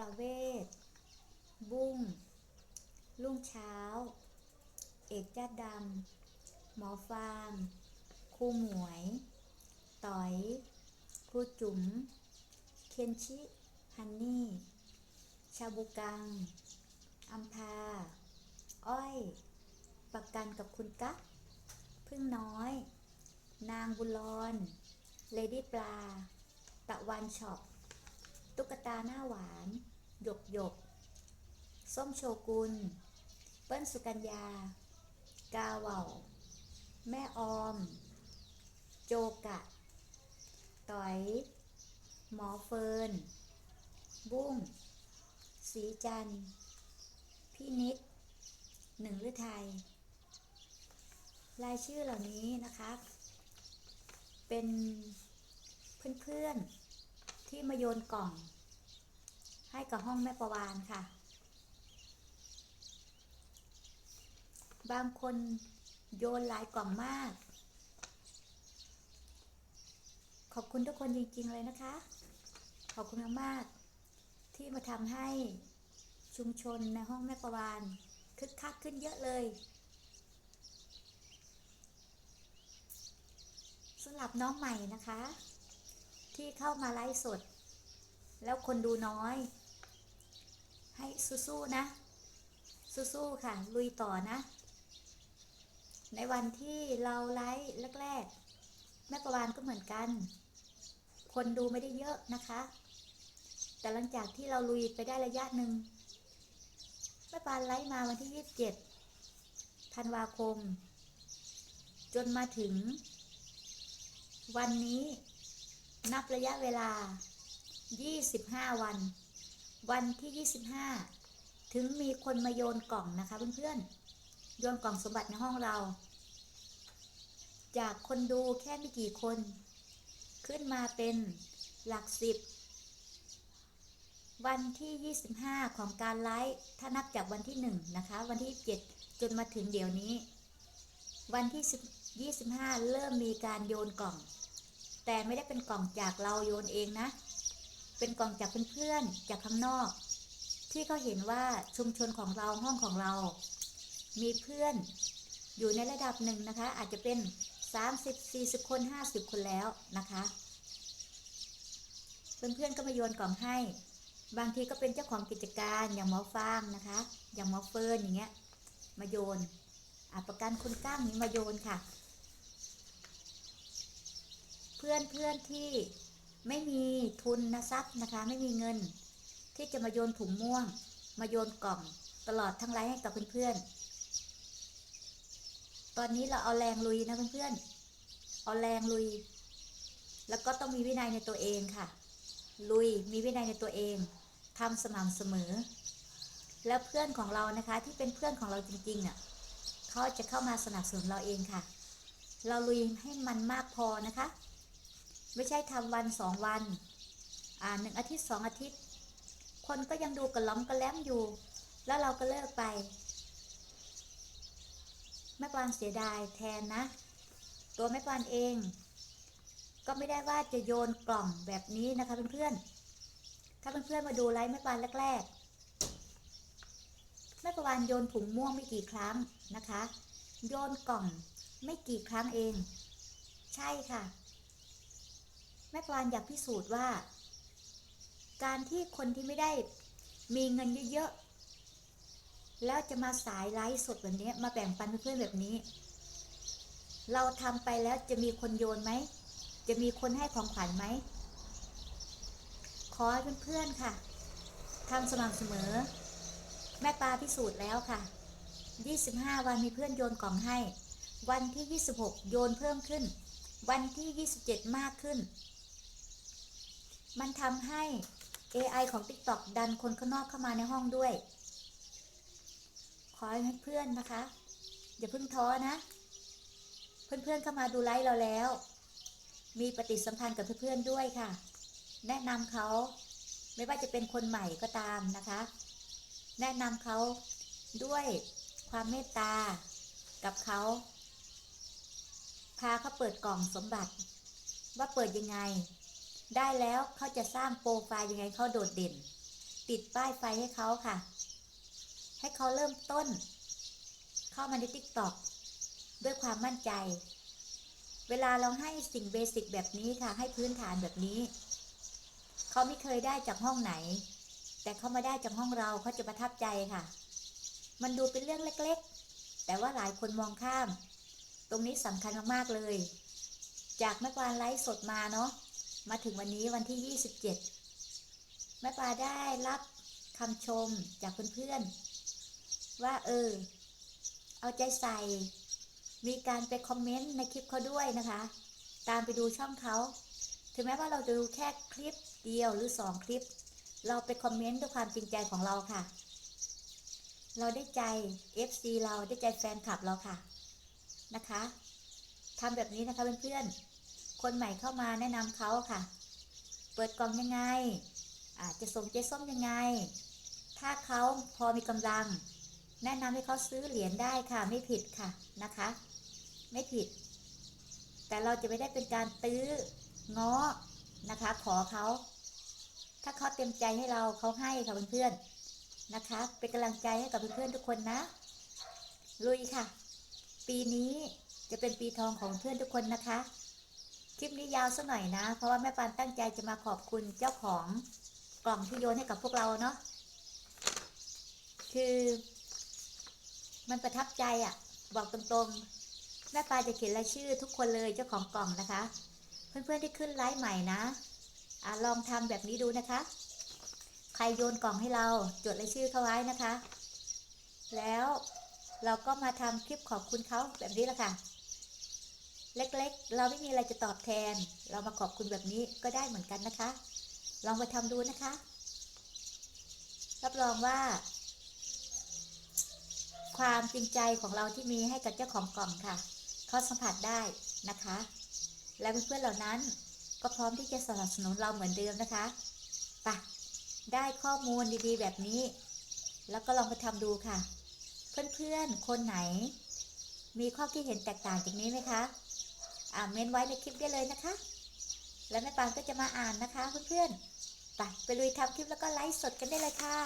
ประเวศ บุ้งรุ่งเช้า เอกจ้าดำ หมอฟางครูหมวย ต่อยครูจุ๋ม เคนชิ ฮันนี่ ชาบูกัง อัมพา อ้อย ประกันกับคุณกั๊กพึ่งน้อย นางบุญรอนเลดี้ปลา ตะวันช็อป ตุ๊กตาหน้าหวาน หยกหยก ส้มโชกุน เปิ้ลสุกัญญา กาเวาแม่ออม โจกะ ต่อย หมอเฟิร์น บุ้ง สีจัน พี่นิด หนึ่งฤทัย รายชื่อเหล่านี้นะคะ เป็นเพื่อนๆ ที่มาโยนกล่อง ให้กับห้องแม่ประวานค่ะ บางคนโยนหลายกล่องมาก ขอบคุณทุกคนจริง ๆ เลยนะคะ ขอบคุณมากๆที่มาทำให้ชุมชนในห้องแม่ประวานคึกคักขึ้นเยอะเลยสำหรับน้องใหม่นะคะ ที่เข้ามาไลฟ์สด แล้วคนดูน้อย ให้สู้ๆนะ สู้ๆค่ะ ลุยต่อนะ ในวันที่เราไลฟ์แรกๆแม่ประวานก็เหมือนกัน คนดูไม่ได้เยอะนะคะ แต่หลังจากที่เราลุยไปได้ระยะหนึ่งแม่ปานไลฟ์มาวันที่ 27 ธันวาคม จนมาถึง วันนี้ นับระยะเวลา 25 วัน วันที่ 25 ถึงมีคนมาโยนกล่องนะคะเพื่อนๆ โยนกล่องสมบัติในห้องเรา จากคนดูแค่ไม่กี่คน ขึ้นมาเป็นหลักสิบ วันที่ 25 ของการไลฟ์ ถ้านับจากวันที่ 1 นะคะ วันที่ 7 จนมาถึงเดี๋ยวนี้ วันที่ 25 เริ่มมีการโยนกล่อง แต่ไม่ได้เป็นกล่องจากเราโยนเองนะ เป็นกล่องจากเพื่อนๆจากข้างนอก ที่เขาเห็นว่าชุมชนของเราห้องของเรา มีเพื่อนอยู่ในระดับหนึ่งนะคะ อาจจะเป็น 30 40 คน 50 คนแล้วนะคะ เพื่อนๆก็มาโยนกล่องให้ บางทีก็เป็นเจ้าของกิจการอย่างหมอฟางนะคะ อย่างหมอเฟิร์นอย่างเงี้ยมาโยนอะประกันคุณก้างนี้มาโยนค่ะ เพื่อนเพื่อนที่ไม่มีทุนนะทรัพย์นะคะ ไม่มีเงิน ที่จะมาโยนถุงม่วง มาโยนกล่อง ตลอดทั้งไลฟ์ให้กับเพื่อนๆตอนนี้เราเอาแรงลุยนะเพื่อนๆเอาแรงลุย แล้วก็ต้องมีวินัยในตัวเองค่ะ ลุยมีวินัยในตัวเองทำสม่ำเสมอ แล้วเพื่อนของเรานะคะที่เป็นเพื่อนของเราจริงๆอะเขาจะเข้ามาสนับสนุนเราเองค่ะ เราลุยให้มันมากพอนะคะ ไม่ใช่ทำวันสองวัน อ่าหนึ่งอาทิตย์สองอาทิตย์ คนก็ยังดูกระล้อมกระแล้มอยู่ แล้วเราก็เลิกไปแม่ปานเสียดายแทนนะ ตัวแม่ปานเอง ก็ไม่ได้ว่าจะโยนกล่องแบบนี้นะคะเพื่อนๆ ถ้าเพื่อนๆมาดูไลฟ์แม่ปานแรกๆ แม่ปานโยนถุงม่วงไม่กี่ครั้งนะคะ โยนกล่องไม่กี่ครั้งเอง ใช่ค่ะ แม่ปานอยากพิสูจน์ว่า การที่คนที่ไม่ได้มีเงินเยอะๆ แล้วจะมาสายไลฟ์สดแบบนี้มาแบ่งปันเพื่อนๆแบบนี้ เราทำไปแล้วจะมีคนโยนไหม จะมีคนให้ของขวัญไหม ขอให้เพื่อนๆค่ะทำสม่ำเสมอ แม่ปลาพิสูจน์แล้วค่ะ 25 วันมีเพื่อนโยนกล่องให้ วันที่ 26 โยนเพิ่มขึ้นวันที่ 27 มากขึ้น มันทำให้ AI ของ TikTok ดันคนข้างนอกเข้ามาในห้องด้วย ขอให้เพื่อนนะคะ อย่าเพิ่งท้อนะ เพื่อนๆเข้ามาดูไลฟ์เราแล้ว มีปฏิสัมพันธ์กับเพื่อนๆด้วยค่ะ แนะนำเขาไม่ว่าจะเป็นคนใหม่ก็ตามนะคะ แนะนำเขาด้วยความเมตตากับเขา พาเขาเปิดกล่องสมบัติ ว่าเปิดยังไง ได้แล้วเขาจะสร้างโปรไฟล์ยังไงเขาโดดเด่น ติดป้ายไฟให้เขาค่ะ ให้เขาเริ่มต้น เข้ามาในทิกตอกด้วยความมั่นใจ เวลาเราให้สิ่งเบสิกแบบนี้ค่ะ ให้พื้นฐานแบบนี้ เขาไม่เคยได้จากห้องไหน แต่เขามาได้จากห้องเราเขาจะประทับใจค่ะ มันดูเป็นเรื่องเล็กๆ แต่ว่าหลายคนมองข้าม ตรงนี้สำคัญมากๆเลย จากแม่ปานไลฟ์สดมาเนาะ มาถึงวันนี้วันที่ 27 แม่ปลาได้รับคำชมจากเพื่อนๆ ว่าเออ เอาใจใส่ มีการไปคอมเมนต์ในคลิปเขาด้วยนะคะ ตามไปดูช่องเขาถึงแม้ว่าเราจะดูแค่คลิปเดียวหรือสองคลิป เราไปคอมเมนต์ด้วยความจริงใจของเราค่ะ เราได้ใจ FC เราได้ใจแฟนคลับเราค่ะนะคะทำแบบนี้นะคะเพื่อนๆ คนใหม่เข้ามาแนะนำเขาค่ะ เปิดกล่องยังไงอาจจะส่งเจ๊ส้มยังไง ถ้าเขาพอมีกำลัง แนะนำให้เขาซื้อเหรียญได้ค่ะ ไม่ผิดค่ะนะคะ ไม่ผิด แต่เราจะไม่ได้เป็นการตื้อง้อนะคะ ขอเขา ถ้าเขาเต็มใจให้เราเขาให้ค่ะเพื่อนๆนะคะ เป็นกำลังใจให้กับเพื่อนๆทุกคนนะ ลุยค่ะ ปีนี้จะเป็นปีทองของเพื่อนทุกคนนะคะ คลิปนี้ยาวสักหน่อยนะ เพราะว่าแม่ปานตั้งใจจะมาขอบคุณเจ้าของกล่องที่โยนให้กับพวกเราเนาะคือ มันประทับใจอะ่ะ บอกตรงๆ แม่ปานจะเขียนรายชื่อทุกคนเลยเจ้าของกล่องนะคะ เพื่อนๆที่ขึ้นไลฟ์ใหม่นะอะลองทำแบบนี้ดูนะคะ ใครโยนกล่องให้เราจดรายชื่อเขาไว้นะคะ แล้วเราก็มาทำคลิปขอบคุณเขาแบบนี้ละค่ะ เล็กๆ เราไม่มีอะไรจะตอบแทน เรามาขอบคุณแบบนี้ก็ได้เหมือนกันนะคะ ลองไปทำดูนะคะ รับรองว่า ความจริงใจของเราที่มีให้กับเจ้าของกล่องค่ะเขาสัมผัสได้นะคะ และเพื่อนๆเหล่านั้นก็พร้อมที่จะสนับสนุนเราเหมือนเดิมนะคะไปะได้ข้อมูลดีๆ แบบนี้ แล้วก็ลองไปทำดูค่ะ เพื่อนๆ คนไหน มีข้อคิดเห็นแตกต่างจากนี้ไหมคะ อ่าเมนไว้ในคลิปได้เลยนะคะ แล้วแม่ปานก็จะมาอ่านนะคะเพื่อนๆไปไปลุยทำคลิปแล้วก็ไลฟ์สดกันได้เลยค่ะ